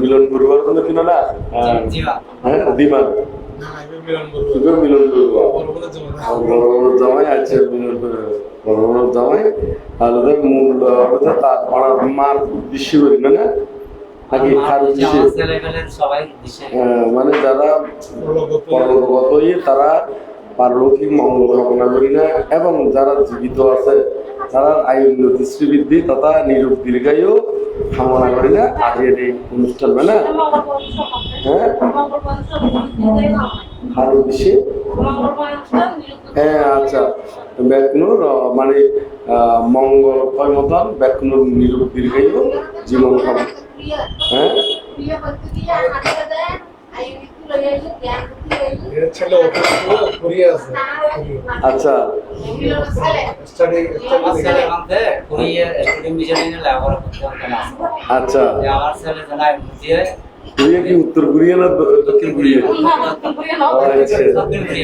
মিলন বড়ুয়ার কোনো দিন না? হ্যাঁ দিমান মিলন বড়ুয়া বড় বড় জামাই আছে মিলন বড় বড় জামাই। আর ওদের মূল তার মার দৃশ্য করি না আগে খার দৃশ্য সবাই মানে যারা তারা পারলৌকিক মঙ্গল কামনা করি না এবং যারা জীবিত আছে তারা আয়ু উন্নতি শ্রীবৃদ্ধি তথা নিরূপ দীর্ঘায়ু কামনা করি না। আজকের এই অনুষ্ঠান মানে হ্যাঁ? আর উদ্দেশ্যে হ্যাঁ আচ্ছা। ব্যাকনুর মানে মঙ্গল কয় মতন ব্যাকনুর নিরোগ দীর্ঘায়ু জীবন কামনা হ্যাঁ? আচ্ছা। না। আচ্ছা। কোরিয়া কি উত্তর কোরিয়া না দক্ষিণ কোরিয়া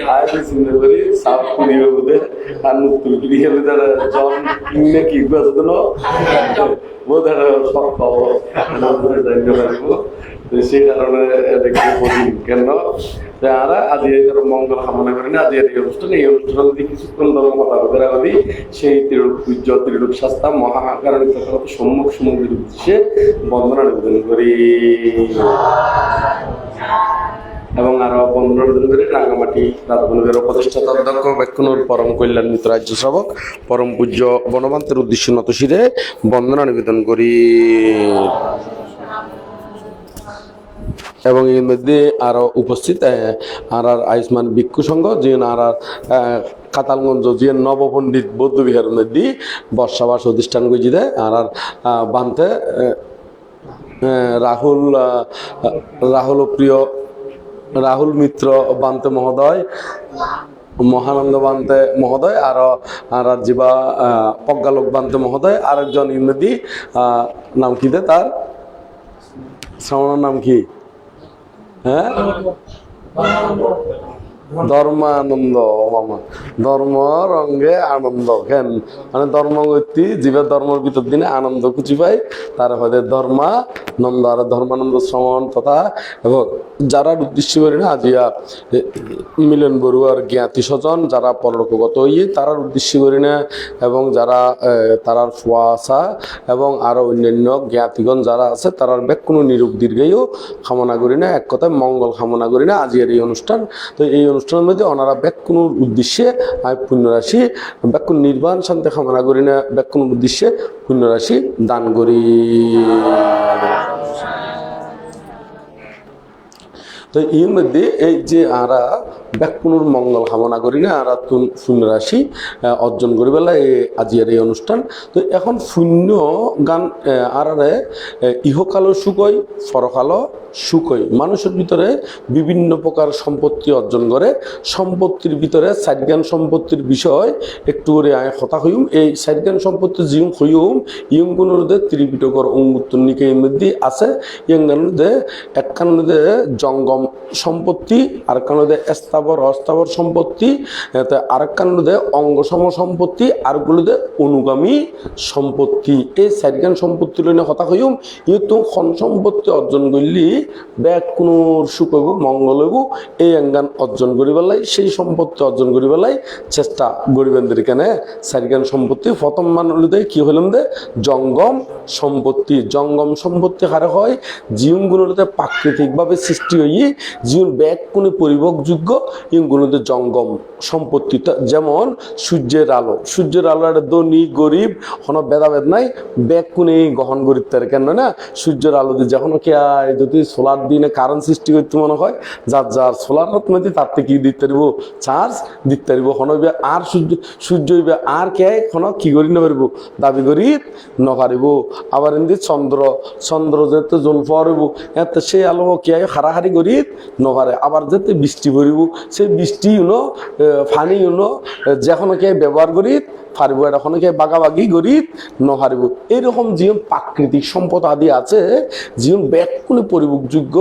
আয় চিন্তা করি সাউথ কোরিয়া বোধে আর উত্তর কোরিয়া তারা জন কিংনে কি আছে না? বোধ সব খবর জানতে পারব তো সেই কারণে কেন? যে আজ এর মঙ্গল কামনা করি না আজ এই অনুষ্ঠান এই অনুষ্ঠান যদি কিছুক্ষণ ধর্ম কথা বলে করি সেই ত্রিরূপ পূজ্য, ত্রিরূপ শাস্তা মহাকারণ সম্মুখ সমুদ্রের উদ্দেশ্যে বন্দনা নিবেদন করি। এবং আরও পনেরো দিন ধরে রাঙ্গামাটি রাজবনের প্রতিষ্ঠাতা অধ্যক্ষ ব্যাকুনুর পরম কল্যাণিত রাজ্য সেবক, পরম পূজ্য বনবান্তের উদ্দেশ্য নত শিরে বন্দনা নিবেদন করি। এবং এর মধ্যে আরও উপস্থিত আর আর আয়ুষ্মান ভিক্ষু সংঘ যে আর আর কাতালগঞ্জ যে নবপণ্ডিত বৌদ্ধ বিহারের মধ্যে বর্ষাবাস অধিষ্ঠান দেয়। আর আর বানতে রাহুল রাহুল প্রিয় রাহুল মিত্র বান্তে মহোদয় মহানন্দ বান্তে মহোদয় আর আর যিবা আহ, প্রজ্ঞালোক বান্তে মহোদয় আরেকজন আহ, নাম কি তার? শ্রাবণের নাম কি? হ্যাঁ? ধর্মানন্দ, মামা। ধর্ম রঙ্গে আনন্দ, কেন? মানে ধর্ম গতি জীবের ধর্মের ভিতর দিনে আনন্দ খুঁজি পাই, তার হয়তো ধর্মানন্দ আর ধর্মানন্দ শ্রমণ তথা, এবং যারা উদ্দেশ্য করি না আজিয়া মিলন বড়ুয়ার জ্ঞাতি স্বজন, যারা পরলোকগত ইয়ে তারার উদ্দেশ্য করি না, এবং যারা তারার ফুয়াশা, এবং আরও অন্যান্য জ্ঞাতিগণ যারা আছে, তারার ব্যাক কোনো নিরূপ দীর্ঘেও কামনা করি না, এক কথায় মঙ্গল কামনা করি না, আজকের এই অনুষ্ঠান। তো এই অনুষ্ঠানের মধ্যে ওনারা ব্যাকুণুর উদ্দেশ্যে পুণ্যরাশি ব্যাকুণ নির্বাণ শান্তি কামনা করি না ব্যাকুণুর উদ্দেশ্যে পুণ্যরাশি দান করি। তো এর মধ্যে এই যে আরা ব্যাকুণুর মঙ্গল কামনা করি না আর শূন্য রাশি অর্জন করি বেলা এই আজিয়ার এই অনুষ্ঠান। তো এখন শূন্য গান আহ, ইহকালো সুখই পরকালো সুখই। মানুষের ভিতরে বিভিন্ন প্রকার সম্পত্তি অর্জন করে সম্পত্তির ভিতরে সাইজ্ঞান সম্পত্তির বিষয় একটু করে কথা হইম। এই সাইজ্ঞান সম্পত্তি জিউম হইম ইয়ং ইয়ংগুলোর ত্রিপিটকর অঙ্গুত্তর নিকে মধ্যে আছে। ইয়ংগানুদে একখানুদে জঙ্গম সম্পত্তি আর কানুদে স্থাবর অস্থাবর সম্পত্তি আরেকখানুদে অঙ্গসম সম্পত্তি আরগুলোদে অনুগামী সম্পত্তি। এই সাইজ্ঞান সম্পত্তি লইনে কথা হইম ইয়ে তো খন সম্পত্তি অর্জন করলি ব্যাগ কোনো সুখ হইব, মঙ্গল হইব, এই অঙ্গান অর্জন করি পেলাই সেই সম্পত্তি অর্জন করি পেলাই চেষ্টা গরিবেন্দ্র কেনে? সারিগান সম্পত্তি, প্রথম মানুষদের কি হইলাম দে জঙ্গম সম্পত্তি। জঙ্গম সম্পত্তি হারে হয়? জীবনগুলোতে প্রাকৃতিকভাবে সৃষ্টি হই জীবন ব্যাগ, কোনো পরিভোগযোগ্য ইগুলোতে জঙ্গম সম্পত্তি যেমন সূর্যের আলো। সূর্যের আলো একটা ধনী, গরিব, কোনো ভেদাভেদ নাই। ব্যাগ কোনে গ্রহণ করিতে পারে কেন না, সূর্যের আলো দিয়ে যখন কি যদি সোলার দিনে কারেন্ট সৃষ্টি করতে মনে হয়, যার যার সোলার মধ্যে তার থেকে কি দিতে পারব? চার্জ দিতে পারব। হন আর সূর্য সূর্য হইবে আর কে হন কি করি না পারব? দাবি করি নপারিব আবার এমনি চন্দ্র চন্দ্র যেতে জল হইব এতে সেই আলো কে হারাহারি করি গরিত নভারে আবার যেতে বৃষ্টি ভরিব সেই বৃষ্টি ইউনো ফানি ইউনো যেখনকে ব্যবহার করিত, ফারিব এটা খনকে বাগাবাগি গরিত নহারিব এইরকম জীবন প্রাকৃতিক সম্পদ আদি আছে জীবন ব্যাকুনি পরিভোগযোগ্য,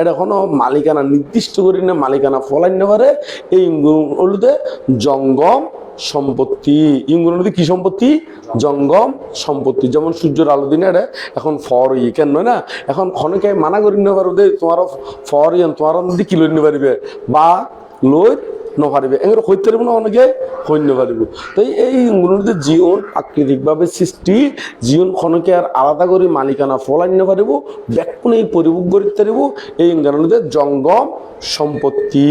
এটা কোনো মালিকানা নির্দিষ্ট করি না, মালিকানা ফলাই না পারে। এই হলুদে জঙ্গম সম্পত্তি। ইংরেজি কি সম্পত্তি? জঙ্গম সম্পত্তি। যেমন সূর্যের আলো দিনে এখন ফর ই কেন না? এখন অনেকে মানা করি নিতে পারো যে তোমার ফর ইয়ান তোমার নদী কি লই নিতে পারিবে? বা লই নপারিবে এগুলো হইতে পারব না অনেকে হইন পারিব তাই এই মূলতে জীবন প্রাকৃতিকভাবে সৃষ্টি জীবন খনকে আর আলাদা করে মালিকানা ফলাই নিতে পারিব ব্যাকুণ এই পরিভোগ করিতে পারিব। এই কারণে জঙ্গম সম্পত্তি।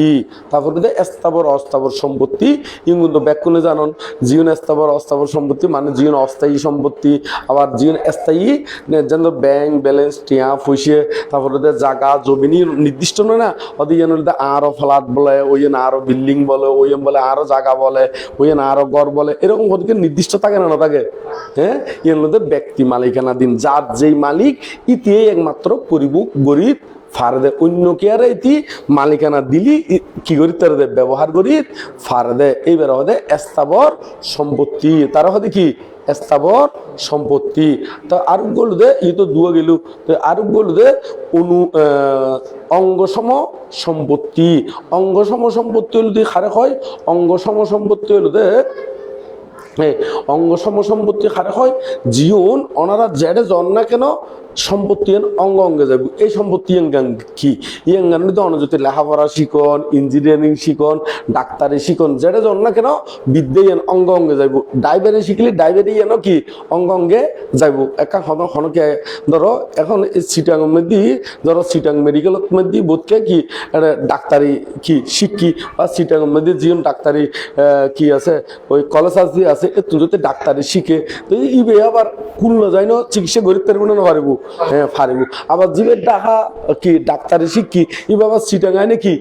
তারপরে যে স্থাবর অস্থাবর সম্পত্তি। ইংরেজ ব্যাকুণে জানন জীবন স্থাবর অস্থাবর সম্পত্তি মানে জীবন অস্থায়ী সম্পত্তি। আবার জীবন স্থায়ী যেন ব্যাংক, ব্যালেন্স, টিয়া ফুসে তারপরে যে জায়গা, জমিনি নির্দিষ্ট নয় না? ওদের যেন আরও ফ্ল্যাট বলে, ওই জন্য আরও বিল্ডিং বলে, ওই বলে আরও জাগা বলে, ওই জন্য আরও ঘর বলে, এরকম ওদেরকে নির্দিষ্ট থাকে না না থাকে? হ্যাঁ? এগুলোদের ব্যক্তি মালিকানা দিন যার যেই মালিক ইতিয়ে একমাত্র পরিভোগ গরিব ফারদে অন্য কেয়ারে ইতি মালিকানা দিলি কি করি, তার ব্যবহার করি, ফারদে, এইবার হদে স্থাবর সম্পত্তি। তার হদে কি? স্থাবর সম্পত্তি। তো আর বলু দে, ই তো দুয়া গেল। তো আর বলু দে, অনু অঙ্গসম সম্পত্তি। অঙ্গসম সম্পত্তি হলো দিয়ে খারে হয়, অঙ্গসম সম্পত্তি হলো দে অঙ্গ সম সম্পত্তি হারে হয় জীবন ওনারা জেডে জন না কেন? সম্পত্তি অঙ্গ অঙ্গে যাবে এই সম্পত্তি এঙ্গান কি? ইয়েঙ্গান যদি অনযতি লেখাপড়া শিকন ইঞ্জিনিয়ারিং শিকন ডাক্তারি শিকন জেডে জন না কেন? বিদ্যে এন অঙ্গ অঙ্গে যাইব। ডাইভারি শিখলে ডাইভারি এন কি? অঙ্গ অঙ্গে যাইব। একা হন হনকে ধরো, এখন সিটাং মধ্যে ধরো সিটাং মেডিকেলত মধ্যে বোধকে কি? ডাক্তারি কি? শিক্ষি। বা সিটাং মধ্যে জীবন ডাক্তারি কি আছে? ওই কলেজ আছে যদি ডাক্তারি শিখে, তো ইবে আবার খুলনা যায় না, চিকিৎসা গরিব পারব না পারিব। হ্যাঁ পারিব। আবার জীবে ডাকা কি ডাক্তারে শিখি, ইবে আবার সিটাঙ্গায় নাকি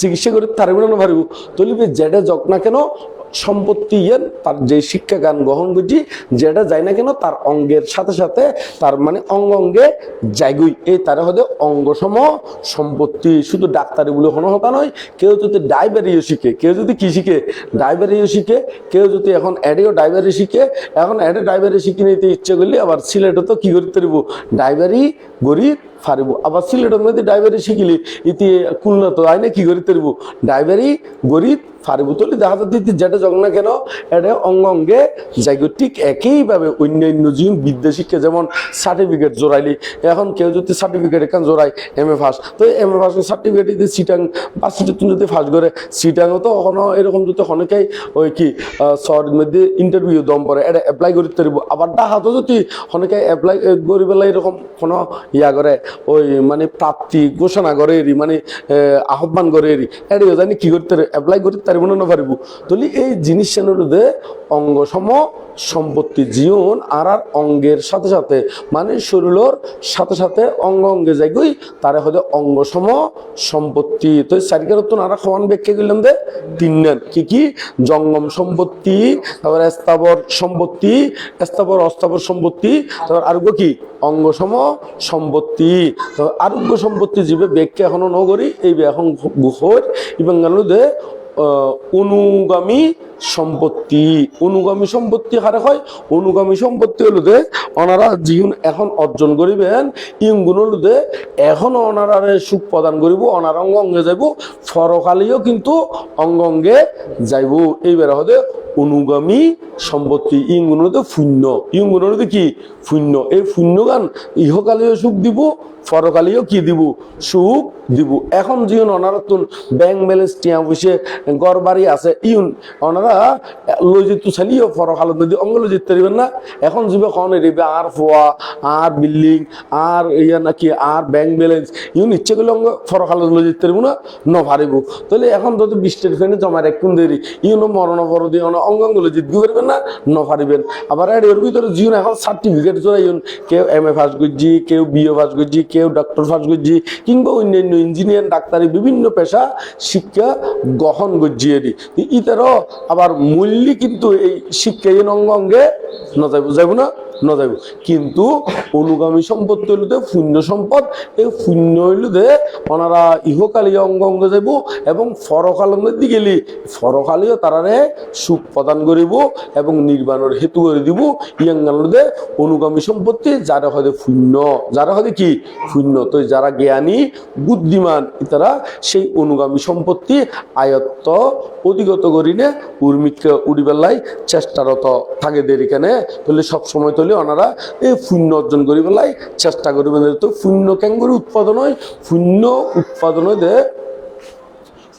চিকিৎসা গরিব পারব না পারিব। তলিবে জেডে যক না কেন সম্পত্তি ইয়েন তার যে শিক্ষা জ্ঞান গ্রহণ করছি, যেটা যায় না কেন তার অঙ্গের সাথে সাথে তার মানে অঙ্গ অঙ্গে যাইগুই এই তার হতে অঙ্গসম সম্পত্তি। শুধু ডাক্তারি বলে কোনো হতা নয়, কেউ যদি ডাইবেরিও শিখে, কেউ যদি কি শিখে? ডাইবেরিও শিখে, কেউ যদি এখন অ্যাডেও ডাইবেরি শিখে, এখন অ্যাডে ডাইবেরি শিখে নিতে ইচ্ছে করলে আবার সিলেটও তো কি করতে পারিব ডাইবেরি গরিব ফারিব। আবার সিলেটের মধ্যে ড্রাইভারি শিখিলি ইতি খুলনা তো আইনে কি করিতে পারিব ড্রাইভারি গরিব, ফারিব তলি দেখা ইতি যেটা যখন না কেন, এটা অঙ্গ অঙ্গে যাইগো ঠিক একইভাবে অন্যান্য জীবন বিদ্যা শিক্ষা যেমন সার্টিফিকেট জোড়াইলি, এখন কেউ যদি সার্টিফিকেট এখান জোড়াই এম এ ফার্স্ট তো এম এ ফার্স্ট সার্টিফিকেট যদি সিটাং বা তুমি যদি ফার্স্ট করে সিটাংও তো এখনও এরকম যদি অনেকেই ওই কি শহরের মধ্যে ইন্টারভিউ দম পড়ে এটা এপ্লাই করিতে পারিব আবার ডাহাতো যদি অনেকে এপ্লাই করি পেলাই এরকম কোনো ইয়া করে ওই মানে প্রাপ্তি ঘোষণা করে এরি মানে আহ্বান করে এরি এটি জানি কি করতে অ্যাপ্লাই করতে পারিব না পারিব। তো এই জিনিস অঙ্গসম অঙ্গ সম সম্পত্তি জীবন আর আর অঙ্গের সাথে সাথে মানে শরীরের সাথে সাথে অঙ্গ অঙ্গে যাইগই তারে হয়তো অঙ্গ সম সম্পত্তি। তো সারিকার তো নারা সমান ব্যাখ্যা করলাম দে তিন নেন কি কি? জঙ্গম সম্পত্তি, তারপরে স্থাবর সম্পত্তি, স্থাবর, অস্থাবর সম্পত্তি, তারপর আরোগ্য কি? অঙ্গ সম সম্পত্তি। আরোগ্য সম্পত্তি জীবে ব্যাখ্যা এখনও নগরী, এই এখন গুহর এবং দে অনুগামী সম্পত্তি। অনুগামী সম্পত্তি হারে হয় অনুগামী সম্পত্তি হলো যে ওনারা জীবন এখন অর্জন করিবেন ইংগুণ হলো যে, এখনও ওনারা সুখ প্রদান করিব ওনার অঙ্গ অঙ্গে যাইব, ফরকালেও কিন্তু অঙ্গ অঙ্গে যাইব। এইবার হতে অনুগামী সম্পত্তি ইংগুণ হতে শূন্য ইংগুণ হতে কি? শূন্য এই শূন্য গান ইহকালেও সুখ দিব ফরকালেও কি দিব? সুখ দিব। এখন জীবন ওনারা তো ব্যাংক ব্যালেন্স টিয়া বসে গড় বাড়ি আছে, ইউন ওনারা লজিত তো চালিও ফরকালত যদি অঙ্গ লজিত পারিবেন না। এখন জীবে কন এরিবে আর ফোয়া, আর বিল্ডিং, আর ইয়া নাকি, আর ব্যাংক ব্যালেন্স ইউন ইচ্ছে করলে অঙ্গ ফরকালত লজিত পারিব না, ন পারিব তাহলে এখন যদি বৃষ্টির ফেনে জমা রাখুন দেরি, ইউনো মরণ পর দিয়ে অঙ্গ অঙ্গ লজিত পারবে পারিবেন না, ন পারিবেন আবার এর ভিতরে জীবন এখন সার্টিফিকেট চড়াইন কেউ এম এ পাস করছি, কেউ বিএ পাস করছি কেউ ডক্টর করছি কিংবা অন্যান্য ইঞ্জিনিয়ার ডাক্তারি, বিভিন্ন পেশা, শিক্ষা গ্রহণ এটি ইতারও আবার মূল্য কিন্তু এই শিক্ষা এই অঙ্গ অঙ্গে ন যাইব না? ন যাইব কিন্তু অনুগামী সম্পদ হইলতে শূন্য সম্পদ। এই শূন্য হইলতে ওনারা ইহকালীয় অঙ্গ অঙ্গ যাইব এবং ফরকালের দিকে গেলি ফরকালীয় তারারে সুখ প্রদান করিব এবং নির্বাণের হেতু করে দিব। ইয়াঙ্গালদে অনুগামী সম্পত্তি, যারা হয় শূন্য যারা হয় কি? শূন্য। তো যারা জ্ঞানী, বুদ্ধিমান, তারা সেই অনুগামী সম্পত্তি আয়ত্ত অধিগত করিনে উর্মিকে উড়িবেলাই চেষ্টারত থাকে কেনে। তাহলে সবসময় তাহলে ওনারা এই শূন্য অর্জন করি পেলাই চেষ্টা করিবেন তো শূন্য কেঙ্গুরি উৎপাদন হয়, শূন্য উৎপাদন হয়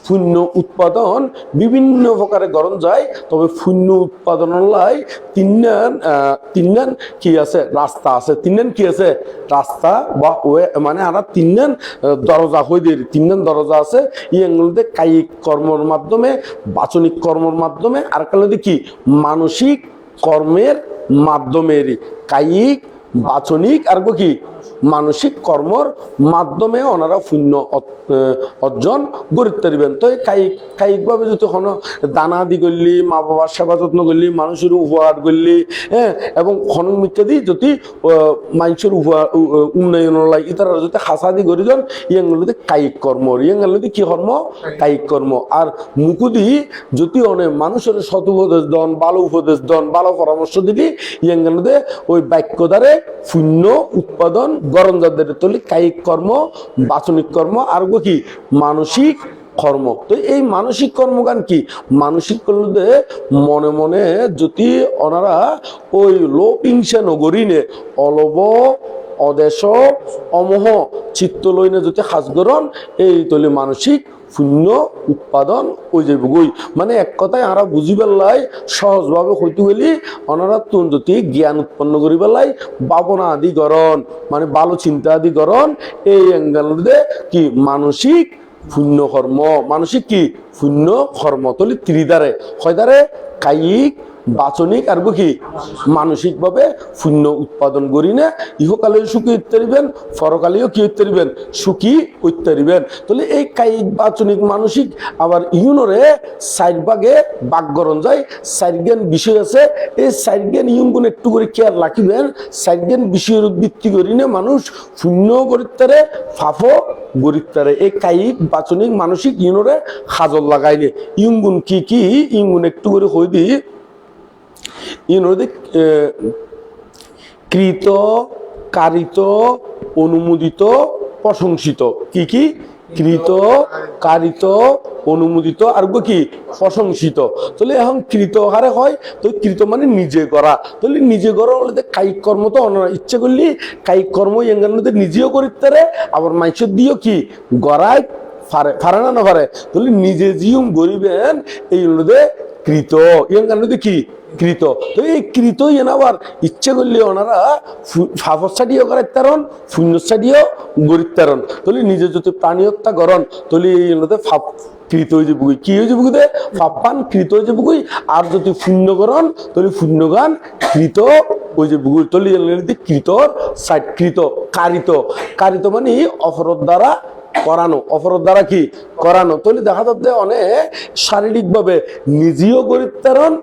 শূন্য উৎপাদন বিভিন্ন প্রকারে গরম যায়, তবে শূন্য উৎপাদন লাই তিনজন তিনজন কি আছে? রাস্তা আছে। তিনজন কি আছে? রাস্তা বা ওয়ে মানে আমরা তিনজন দরজা হয়ে দিয়ে তিনজন দরজা আছে। ই এগুলোতে কায়িক কর্মর মাধ্যমে, বাচনিক কর্মর মাধ্যমে, আর কালোতে কি মানসিক কর্মের মাধ্যমে কায়িক, বাচনিক, আর কি? মানসিক কর্মর মাধ্যমে ওনারা শূন্য অর্জন গড়িতে পারিবেন তো কায়িক, কায়িকভাবে যদি কোনো দানা দি করলি মা বাবার সেবা যত্ন করলি মানুষের উপহার করলি হ্যাঁ এবং খনন ইত্যাদি যদি মানুষের উপহার উন্নয়ন লাই ইতারা যদি হাসা দি করি দেন ইয়াঙ্গুলোতে কায়িক কর্ম। ইয়াঙ্গুলোতে কি কর্ম? কায়িক কর্ম। আর মুকুদি যদি অনেক মানুষের সৎ উপদেশ দন, ভালো উপদেশ দন, ভালো পরামর্শ দিলি ইয়াঙ্গুলোতে ওই বাক্য দ্বারে শূন্য উৎপাদন গরম যাদের তলি, কায়িক কর্ম, বাচনিক কর্ম, আর কি, মানসিক কর্ম। তো এই মানসিক কর্মগান কি? মানসিক কর্মদে মনে মনে যদি ওনারা ওই লোপিংসা নগরীনে অলব, অদেশ, অমহ, চিত্ত লইনে যদি সাজগরণ এই তলি মানসিক শূন্য উৎপাদন ওই যে গই মানে এক কথায় আমরা বুঝি পেলাই সহজভাবে হইতে গেলি তুন যদি জ্ঞান উৎপন্ন করি পেলাই ভাবনা আদি গরণ মানে ভালো চিন্তা আদি গরণ এই অ্যাঙ্গেলতে কি মানসিক শূন্য কর্ম। মানসিক কি? শূন্য কর্ম। তলি ত্রিদারে হয় দারে কায়িক বাচনিক আর কি মানসিকভাবে শূন্য উৎপাদন করি না। ইহকালে সুখী উত্তরিবেন, পরকালেও কি উত্তরিবেন? সুখী উত্তরিবেন। তাহলে এই কায়িক বাচনিক মানসিক আবার ইউনরে সাইড ভাগে বাকগরণ যায়। সাইড জ্ঞান বিষয় আছে। এই সাইড জ্ঞান ইউনগুন একটু করে কেয়ার রাখিবেন। সাইড জ্ঞান বিষয়ের ভিত্তি করি না মানুষ শূন্য করিতারে ফাফো গরিতারে এই কায়িক বাচনিক মানসিক ইউনরে হাজর লাগাইলে। ইউনগুন কি কি? ইউনগুন একটু করে হই দি ইউনরে কৃত, কারিত, অনুমোদিত, প্রশংসিত। কি কি? কৃত, কারিত, অনুমোদিত, আর কি? প্রশংসিত। তাহলে এখন কৃত হারে হয়? তো কৃত মানে নিজে করা। তাহলে নিজে করা হলে কায়িক কর্ম তো অনারা ইচ্ছে করলি কায়িক কর্ম এঙ্গানোতে নিজেও করিতে পারে। আবার মানুষের দিয়েও কি? গড়ায় ফারে ফারে না না ফারে। তাহলে নিজে জিউম গরিবেন, এই হলো কৃত। ইয়াঙ্গানোতে কি? কৃত। তো এই কৃত ইয়েন আবার ইচ্ছে করলে ওনারা ফাফসাডিও করাইতারন শূন্যসাডিও গরিতারন তাহলে নিজে যদি প্রাণী হত্যা করন তাহলে এই ফাপ কৃত হয়ে যাব কি হয়ে যাব দে ফাপ্পান কৃত হয়ে যাব আর যদি শূন্যকরণ তাহলে শূন্যগান কৃত ওই যে বুগুই তলি কৃতর সাইড কৃত, কারিত। কারিত মানে অপরদ দ্বারা করানো অপরাধ দ্বারা কি করানো? তাহলে দেখা যাচ্ছে অনেক শারীরিকভাবে নিজেও গরিতারণ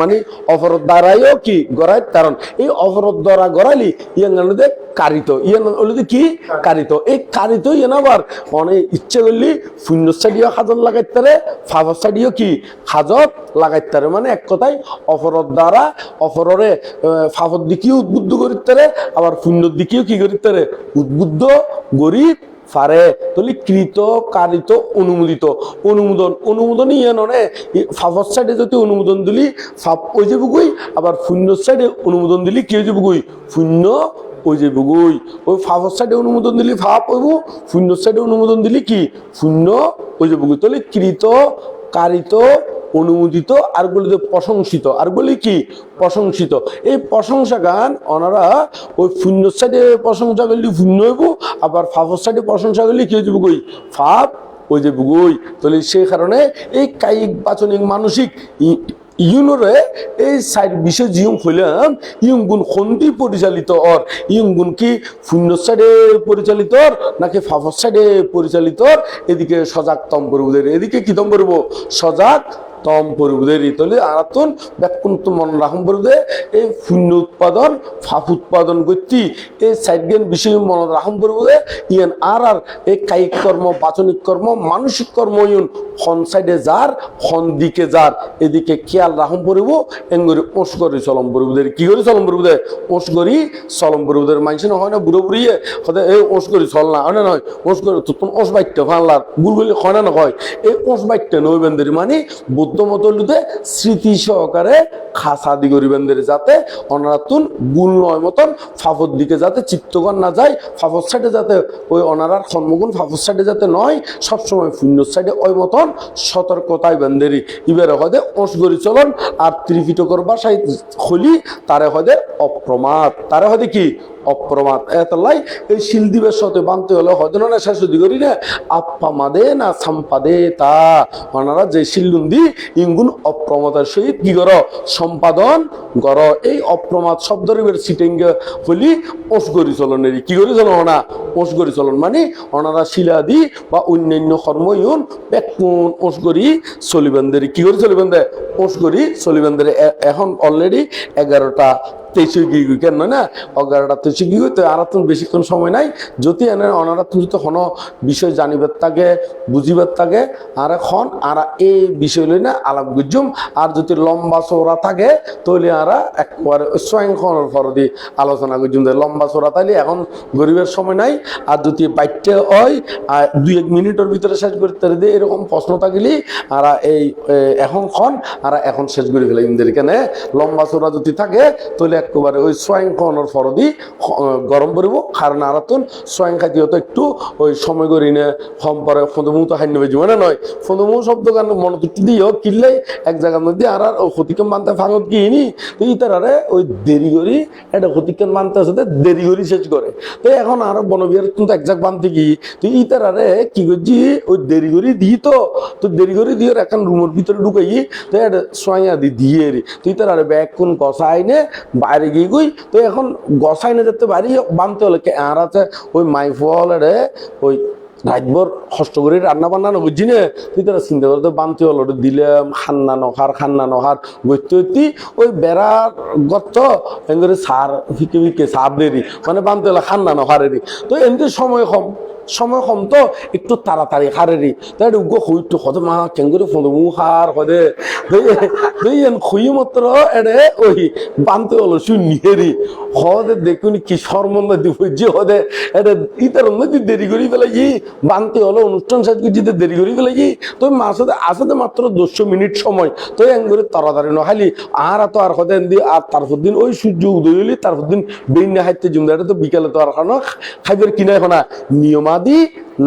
মানে অপরাধ দ্বারাইও কি গড়াই কারণ এই অপরাধ দ্বারা গড়ালি হলুদে কারিত। হলুদে কি? কারিত। এই কারিত ইয়ান আবার অনেক ইচ্ছে করলি শূন্য শূন্যসাডিও হাজত লাগাইতারে ফাফসাডিও কি? হাজত লাগাইতারে। মানে এক কথায় অপরাধ দ্বারা অপররে ফাফর দিকেও উদ্বুদ্ধ করিতারে আবার শূন্যর দিকেও কি করিতারে উদ্বুদ্ধ গরিব ফারে তলি কৃত, কারিত, অনুমোদিত। অনুমোদন অনুমোদন ইয়ে ননে ফাফর সাইডে যদি অনুমোদন দিলি ফাপ ওই যে আবার শূন্য সাইডে অনুমোদন দিলি, কি হয়ে বুকুই শূন্য, ওই যে বুকুই ওই ফাফর সাইডে অনুমোদন দিলি ফাপ হইব শূন্য সাইডে অনুমোদন দিলি কি? শূন্য, ওই যে বুকুই তলি কৃত, কারিত অনুমোদিত, আর গুলিতে প্রশংসিত। আর গুলি কি? প্রশংসিত। এই প্রশংসা গান, ওনারা ওই শূন্য সাইডে প্রশংসা করলে শূন্য হইব, আবার ফাফর সাইডে প্রশংসা করলে কি হইব কই ফাপ ওই যে বুগুই। তাহলে সেই কারণে এই কায়িক, বাচনিক, মানসিক ইউনোরে এই সাইড বিশেষ জিউম হইলাম গুণ খন্দি পরিচালিত অর। ইয়ং গুণ কি শূন্য সাইডে পরিচালিত নাকি ফাফর সাইডে পরিচালিত এদিকে সজাগ তম করবুদের এদিকে কি তম করব সজাগ তম পরিবুদের ইতলে আরাতন ব্যাকুন্ত মন রাখম পরিবুদে। এই শূন্য উৎপাদন উৎপাদন এই সাইড জ্ঞান বিষয় মন পরিবুদে। ইয়ান আর আর এই কায়িক কর্ম, বাচনিক কর্ম, মানসিক কর্ম খন সাইডে যার খন দিকে যার, এদিকে খেয়াল রাখম পরিব, এঙ্গরি ওস করি চলম পরিবুদের কি করি চলম পরিবুদে? ওস করি চলম পরিবুদের মানুষ না হয় না, বুড়ো বুড়িয়ে। হতে এই ওস করি চল না, হয় না নয় ওস করে তুন ওস বাইকটা ফানলার বুলবুলি হয় না নয়। এই ওস বাইকটা নই বেন্দের মানে মতলুতে স্মৃতি সহকারে খাসা দি যাতে অনারাতুন গুল নয় মতন ফাফর দিকে যাতে চিত্তগণ না যায় ফাফর সাইডে যাতে ওই অনারার সম্মুখীন ফাফর সাইডে যাতে নয়, সবসময় শূন্য সাইডে ওই মতন সতর্কতায় বেন্দেরি। ইবারে হদে ওস গরি চলন আর ত্রিপিটকর বাসায় খলি, তারে হদে অপ্রমাদ। তারে হদে কি? অপ্রমাদ। এতলাই এই শিল দিবের সাথে বানতে হলে হয়তো না শেষ করি না, আপ্পা মাদে না সাম্পাদে তা। ওনারা যে শিল্লুন দি ইঙ্গুন অপ্রমাদের সহিত কি কর? সম্পাদন কর। এই অপ্রমাদ শব্দ রিবের সিটিং হলি ওস গরি চলনের কি করি চলন না ওস চলন মানে ওনারা শিলাদি বা অন্যান্য কর্ময়ুন বেকুন ওস গরি চলিবেন কি করে চলিবেন দে? ওস চলিবেন এখন অলরেডি এগারোটা তেইশে গই কেন না? এগারোটা তেইশে গই তো আর বেশিক্ষণ সময় নাই। যদি এনে অনারা তুমি তো কোনো বিষয় জানিবার থাকে বুঝিবার থাকে আর এখন আর এই বিষয় লই না আলাপ গুজুম আর যদি লম্বা চৌড়া থাকে তাহলে আর একবারে স্বয়ংখনের ফরদি আলোচনা গুজুম লম্বা চৌড়া তাইলে এখন গরিবের সময় নাই। আর যদি বাইকটা হয়, আর দুই এক মিনিটের ভিতরে শেষ করতে দিয়ে এরকম প্রশ্ন থাকলে, আর এই এখন খন, আর এখন শেষ করে ফেলে ইন্দের কেন লম্বা চৌড়া যদি থাকে তাহলে একেবারে ওই সোয়াইং খাওয়ানোর ফরদি গরম পড়ব কারণ আরাতুন সোয়াইং খাইতে হতো একটু ওই সময় করি না কম পরে ফন্দমু তো হান্য বেজি মানে নয়? ফন্দমু শব্দ গান মনে তুটি দিও কিনলেই এক জায়গার মধ্যে আর আর ক্ষতিকম মানতে ফাঙত কি নি তো ইতারারে ওই দেরি করি এটা ক্ষতিকম মানতে আসতে দেরি করি শেষ করে। তো এখন আরও বনবিহার কিন্তু একজাক বানতে কি? তো ইতারারে কি করছি? ওই দেরি করি দিই তো। তো দেরি করে দিয়ে এখন রুমের ভিতরে ঢুকাই, তো এটা সোয়াইয়া দি দিয়ে তো ইতারারে ব্যাগ কোন গসাই নে বাইরে গিয়ে গই, তো এখন গসাই না যেতে বাড়ি বানতে হলে আর আছে, ওই মাইফল রে ওই রাতভর কষ্ট করে রান্না বান্না না বুঝছি না, তুই তারা চিন্তা করতে বানতে হলো দিলাম, খান্না নখার খান্না নখার গইতে হইতি ওই বেড়ার গর্ত এঙ্গরে সার, ফিকে ফিকে সার দেরি মানে বানতে হলো খান্না নখারেরই তো এমনি সময় কম। সময় কম তো, একটু তাড়াতাড়ি হারেরি তাই হইতো হদ মা কেঙ্গুরে ফোন মু হার হদে দুই খুই মাত্র এড়ে ওই বানতে হলো হদে দেখুন কি সরমন্দ দিব যে হদে এটা ইতার মধ্যে দেরি করি ফেলে ই বানতে হলো অনুষ্ঠান শেষ করছি দেরি করি ফেলে ই তো মাসে আসতে মাত্র দুশো মিনিট সময়। তো তাড়াতাড়ি নখালি আর তো আর হদে দি আর তারপর দিন ওই সূর্য উদয় হইলি তারপর দিন বেইন হাইতে জুম এটা তো বিকালে তো আর কারণ খাইবার এখন అది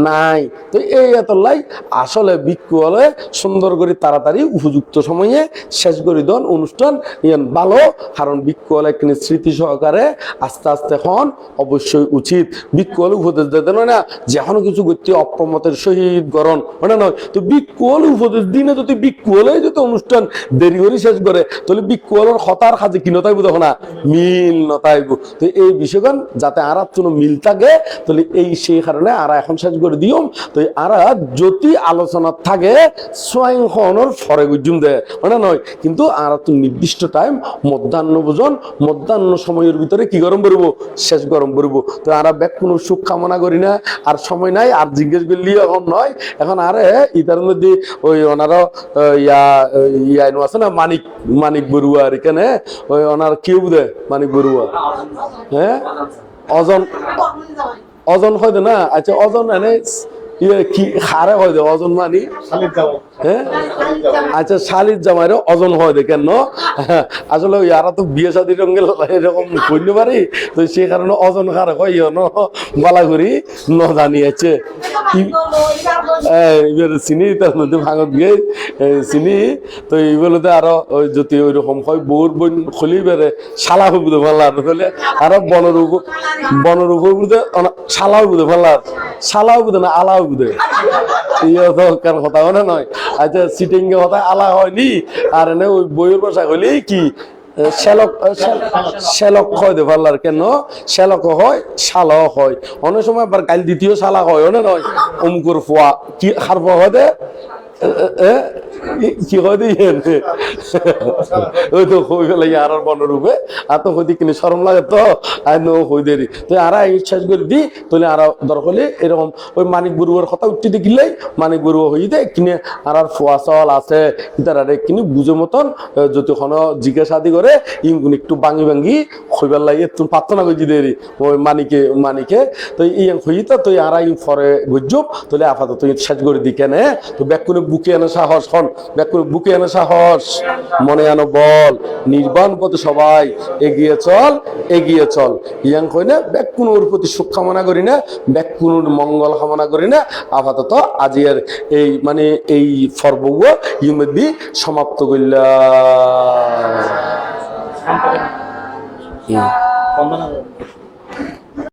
নাই। তো এই এত লাই আসলে বিক্ষু হলে সুন্দর করে তাড়াতাড়ি উপযুক্ত সময়ে শেষ করে দেন অনুষ্ঠান ইয়ান ভালো, কারণ বিক্ষু হলে কিন্তু স্মৃতি সহকারে আস্তে আস্তে হন অবশ্যই উচিত। বিক্ষু হলে উপদেশ দিতে নয় না যেখানে কিছু করতে অপ্রমতের সহিত গরণ মানে নয়? তো বিক্ষু হলে উপদেশ দিনে যদি বিক্ষু হলে যদি অনুষ্ঠান দেরি করে শেষ করে, তাহলে বিক্ষু হলের হতার কাজে কি নতাইব তখন না? মিল নতাইব। তো এই বিষয়গান যাতে আর কোনো মিল থাকে, তাহলে এই সেই কারণে আর এখন শেষ করে দিও। তো আর যদি আলোচনা থাকে সোয়াইং হনর ফরে গুজুম দেয় মানে নয়? কিন্তু আর তো নির্দিষ্ট টাইম মধ্যাহ্ন ভোজন, মধ্যাহ্ন সময়ের ভিতরে কি গরম করব শেষ গরম করব তো আর ব্যাক কোনো সুখ কামনা করি না, আর সময় নাই, আর জিজ্ঞেস করলি এখন নয়। এখন আরে ইতার মধ্যে ওই ওনারও ইয়া ইয়া এনো আছে না, মানিক মানিক বড়ুয়া আর এখানে, ওই ওনার কেউ দেয় মানিক বড়ুয়া হ্যাঁ? অজন অজন হয় না আচ্ছা অজন এনে ইয়ে কি হারে হয় দে অজন মানি? হ্যাঁ আচ্ছা শালির জামাইরও অজন হয় দে কেন? আসলে ইয়ারা তো বিয়ে শাদির রঙের এরকম করতে পারি তো সে কারণে অজন খারে হয় ইয়ন বালা ন জানিয়েছে এবার চিনি তার মধ্যে ভাঙত গিয়ে চিনি তো এইগুলোতে আরও ওই যদি হয় বউর বোন খুলি বেড়ে শালা হবুদে হলে আরও বনের উপর বনের উপর বুঝে শালা হবুদে ভাল্লার শালা হবুদে না আলা হবুদে ইয়ে তো কার কথা মনে নয় আচ্ছা সিটিং এর কথা আলা হয়নি আর এনে ওই বইয়ের ভাষা হইলে কি? দে কেন? হয় হয়। অনেক সময় কাল দ্বিতীয় শালা হয় অনেক নয় অমুকুর ফোয়া। কি খারফ হয় দে? এ, এ, এ, কি দে ইয়ে ওই তো হই আর তো হইতে কিনে সরম লাগে তো? হই দেরি। আর করে দি তাহলে আর দরকার এরকম ওই মানিক কথা উঠতে মানিক হই দে কিনে আর আর আছে। তারা কিনে বুঝে মতন আহ, যতক্ষণ জিজ্ঞাসা আদি করে ইমগুন একটু ভাঙি ভাঙি হইবার লাগে তুমি প্রার্থনা করছি দেরি ওই মানিকে মানিকে। তো ইয়াং হই তো তুই আর ইং ফরে বুঝুপ তাহলে আপাতত ইচ্ছাস করে দি কেনে। তো ব্যাক করে বুকে এনে সাহস হন। ব্যাক করে বুকে এনে সাহস। মনে আনো বল। নির্বাণ পথে সবাই এগিয়ে চল এগিয়ে চল। ইয়াং কই না ব্যাক কোনোর প্রতি সুখ কামনা করি না ব্যাক কোনোর মঙ্গল কামনা করি না। আপাতত আজিয়ের এই মানে এই পর্বগুলো ইউমেদি সমাপ্ত করলাম সম্মান